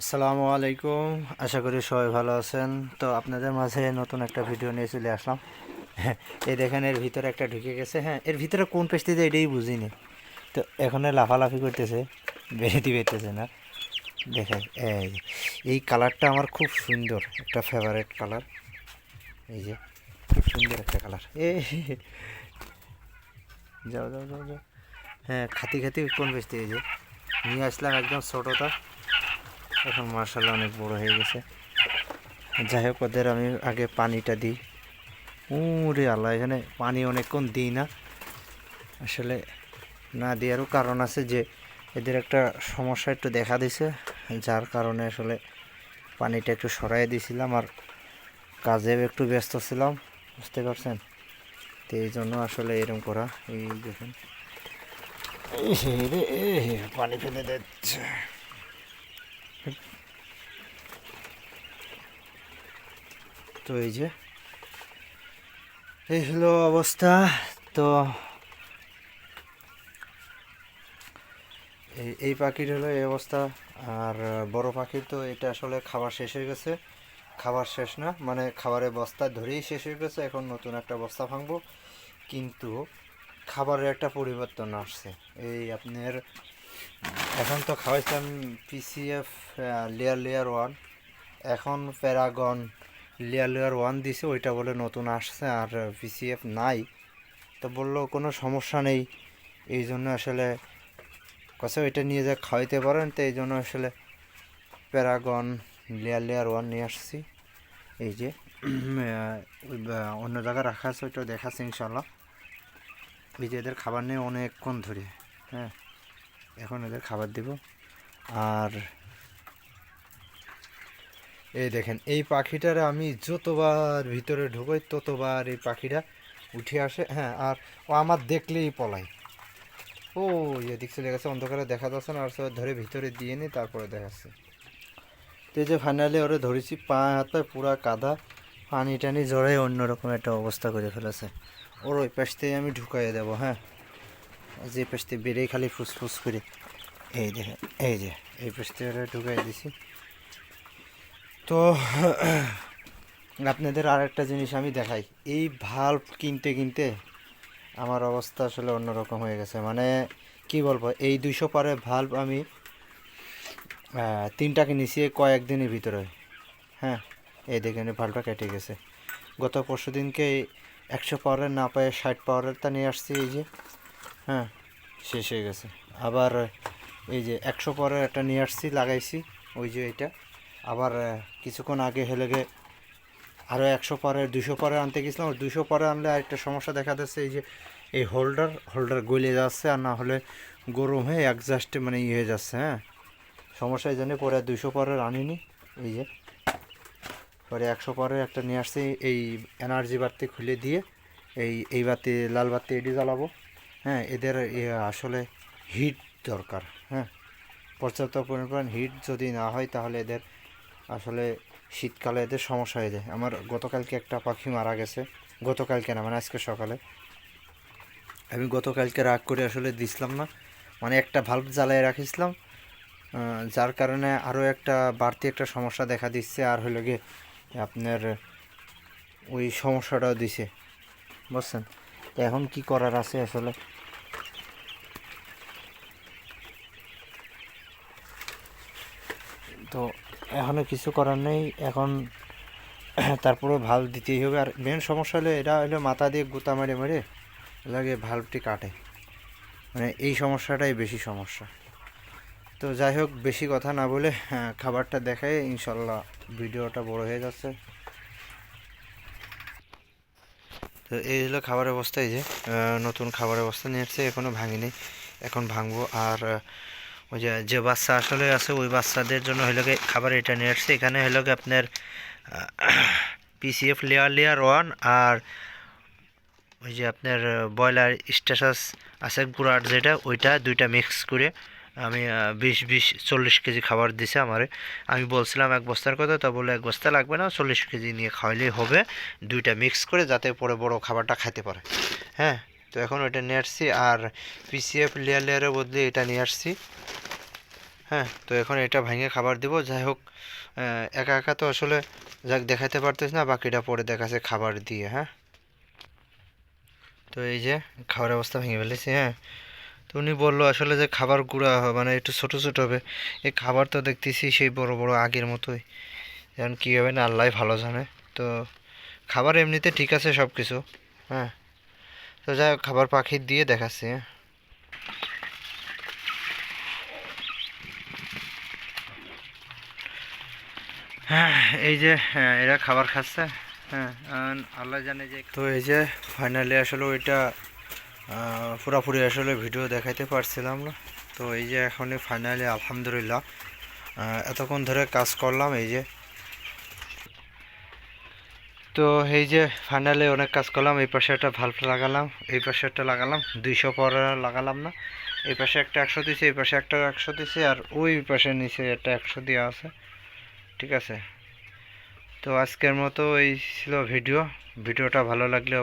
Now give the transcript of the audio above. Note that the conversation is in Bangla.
আসসালামু আলাইকুম। আশা করি সবাই ভালো আছেন। তো আপনাদের মাঝে নতুন একটা ভিডিও নিয়ে চলে আসলাম। এই দেখেন, এর ভিতরে একটা ঢুকে গেছে। হ্যাঁ এর ভিতরে কোন পেস্টি দিয়ে এটাই বুঝিনি। তো এখন লাফালাফি করতেছে বেরিয়ে বেরতেছে না। দেখেন, এই এই কালারটা আমার খুব সুন্দর, একটা ফেভারেট কালার এই যে, খুব সুন্দর একটা কালার এ যাও যাও যাও যাও। হ্যাঁ খাতি খাতি কোন পেস্টি এই যে? নিয়ে আসলাম একদম ছোটোটা। এখন মার্শাল্লাহ অনেক বড় হয়ে গেছে। যাই হোক, ওদের আমি আগে পানিটা দিই। উরে আল্লাহ, এখানে পানি অনেকক্ষণ দিই না। আসলে না দেওয়ারও কারণ আছে যে, এদের একটা সমস্যা একটু দেখা দিছে, যার কারণে আসলে পানিটা একটু সরাই দিয়েছিলাম আর কাজেও একটু ব্যস্ত ছিলাম, বুঝতে পারছেন? তো এই জন্য আসলে এরকম করা, এই দেখুন। পানি ফেলে দিচ্ছে। তো এই যে, এই হলো অবস্থা। তো এই এই পাখির হলো এই অবস্থা। আর বড় পাখির তো এটা আসলে খাবার শেষ হয়ে গেছে। খাবার শেষ না মানে খাবারের বস্তা ধরেই শেষ হয়ে গেছে। এখন নতুন একটা বস্তা ভাঙবো। কিন্তু খাবারের একটা পরিবর্তন আসছে। এই আপনার এখন তো খাওয়াইছিলাম পিসিএফ লেয়ার লেয়ার ওয়ান এখন প্যারাগন লেয়ার লেয়ার ওয়ান দিছে, ওইটা বলে নতুন আসছে আর পিসিএফ নাই। তো বলল কোনো সমস্যা নেই, এই জন্য আসলে কাছে ওইটা নিয়ে যা খাওয়াইতে পারেন, তো এই জন্য আসলে প্যারাগন লেয়ার লেয়ার ওয়ান নিয়ে আসছি। এই যে অন্য জায়গায় রাখা আছে ওইটা দেখাচ্ছে ইনশাল্লাহ এদের খাবার নেই অনেকক্ষণ ধরে হ্যাঁ। এখন এদের খাবার দিব। আর এই দেখেন, এই পাখিটার আমি যতবার ভিতরে ঢুকোই, ততবার এই পাখিটা উঠে আসে। হ্যাঁ আর ও আমার দেখলেই পলায়। ও, এদিক চলে গেছে, অন্ধকারে দেখা যাচ্ছে না, আর সব ধরে ভিতরে দিয়ে নি, তারপরে দেখাচ্ছে। তো যে ফাইনালি ওরে ধরেছি পা হাত পুরা কাদা, পানি টানি জড়ে অন্যরকম একটা অবস্থা করে ফেলেছে। ওর ওই পাশ আমি ঢুকাইয়ে দেবো হ্যাঁ। যে পাশ থেকে বেরিয়ে খালি ফুসফুস করে। এই দেখেন এই যে, এই পাশ থেকে ঢুকাই দিছি। তো, আপনাদের আর একটা জিনিস আমি দেখাই। এই ভাল্ব কিনতে কিনতে আমার অবস্থা আসলে অন্যরকম হয়ে গেছে। মানে কি বলব, এই দুইশো পারে ভাল্ব আমি তিনটা কিনেছি কয়েকদিনের ভিতরে। হ্যাঁ এই দেখেন ভাল্বটা কেটে গেছে। গত পরশু দিনকে একশো পাওয়ারের না পায়ে ষাট পাওয়ারেরটা নিয়ে আসছি, এই যে। হ্যাঁ শেষ হয়ে গেছে। আবার, এই যে একশো পাওয়ারের একটা নিয়ে আসছি, লাগাইছি, ওই যে এটা। আবার কিছুক্ষণ আগে হেলে গে আরও একশো পরে দুশো পরে আনতে গেছিলাম। দুশো পরে আনলে আরেকটা সমস্যা দেখা যাচ্ছে এই যে এই হোল্ডার হোল্ডার গলে যাচ্ছে, আর না হলে গরম হয়ে অ্যাডজাস্টে মানে ইয়ে হয়ে যাচ্ছে হ্যাঁ। সমস্যা এই জন্য পরে দুশো পরের আনিনি, এই যে। পরে একশো পরে একটা নিয়ে আসছি, এই এনার্জি বাতি খুলে দিয়ে, এই এই বাতি, লাল বাতি এটি জ্বালাবো। হ্যাঁ এদের আসলে হিট দরকার হ্যাঁ। পর্যাপ্ত পরিমাণ হিট যদি না হয় তাহলে এদের আসলে শীতকালে এদের সমস্যা হয়ে যায়। আমার গতকালকে একটা পাখি মারা গেছে, গতকালকে না মানে আজকে সকালে। আমি গতকালকে রাগ করে আসলে দিছিলাম না মানে একটা ভাল্ব জ্বালায় রাখিছিলাম যার কারণে আরও একটা বাড়তি একটা সমস্যা দেখা দিচ্ছে, আর হলো গিয়ে আপনার ওই সমস্যাটাও দিছে, বুঝছেন? এখন কি করার আছে আসলে? তো এখনও কিছু করার নেই। এখন তারপরে ভালো দিতেই হবে। আর মেন সমস্যা হলো এটা হলো মাথা দিয়ে গুতা মেরে মেরে লাগে ভাল্বটি কাটে। মানে এই সমস্যাটাই বেশি সমস্যা। তো যাই হোক বেশি কথা না বলে হ্যাঁ, খাবারটা দেখাই ইনশাল্লাহ ভিডিওটা বড় হয়ে যাচ্ছে। তো এই হলো খাবারের অবস্থা এই যে নতুন খাবারের অবস্থা নিয়ে এখনও ভাঙিনি। এখন ভাঙবো আর ওই যে যে বাচ্চা আসলে আছে, ওই বাচ্চাদের জন্য গিয়ে খাবার এটা নিয়ে আসছে। এখানে গিয়ে আপনার পিসিএফ লেয়ার লেয়ার ওয়ান আর ওই যে আপনার ব্রয়লার স্ট্যাটাস আছে, গুড়ার যেটা, ওইটা দুইটা মিক্স করে আমি বিশ বিশ, চল্লিশ কেজি খাবার দিছে আমারে। আমি বলছিলাম এক বস্তার কথা, তা বলে এক বস্তা লাগবে না, চল্লিশ কেজি নিয়ে খাওয়াইলেই হবে। দুইটা মিক্স করে যাতে পরে বড় খাবারটা খাইতে পারে। হ্যাঁ? তো এখন ওইটা নিয়ে আসছি। আর পিসিএফ লেয়ার লেয়ারের বদলে এটা নিয়ে আসছি। হ্যাঁ তো এখন এটা ভেঙে খাবার দিব। যাই হোক একা একা তো আসলে যাক দেখাতে পারতেছ না, বাকিটা পরে দেখাচ্ছে খাবার দিয়ে হ্যাঁ। তো এই যে খাবার অবস্থা ভেঙে ফেলেছি হ্যাঁ। তো উনি বলল আসলে যে খাবার গুঁড়া মানে একটু ছোট ছোট হবে। এই খাবার তো দেখতেছি সেই বড় বড় আগের মতোই। এখন কী হবে না আল্লাহ ভালো জানে। তো খাবার এমনিতে ঠিক আছে সব কিছু হ্যাঁ। তো যাই খাবার পাখি দিয়ে দেখাচ্ছি। হ্যাঁ এই যে হ্যাঁ এরা খাবার খাচ্ছে। হ্যাঁ আল্লাহ জানে যে তো এই যে ফাইনালি আসলে ওইটা পুরাপুরি আসলে ভিডিও দেখাইতে পারছিলাম না। তো এই যে এখনই ফাইনালি আলহামদুলিল্লাহ। এতক্ষণ ধরে কাজ করলাম, এই যে তো এই যে ফাইনালে অনেক কাজ করলাম, এই পাশে একটা ভাল্ব লাগালাম, এই পাশে একটা লাগালাম, দুইশো পর লাগালাম না। এই পাশে একটা একশো দিয়েছে এই পাশে একটা একশো দিয়েছে আর ওই পাশে নিচে একটা একশো দেওয়া আছে, ঠিক আছে? তো আজকের মতো এই ছিল ভিডিও ভিডিওটা ভালো লাগলে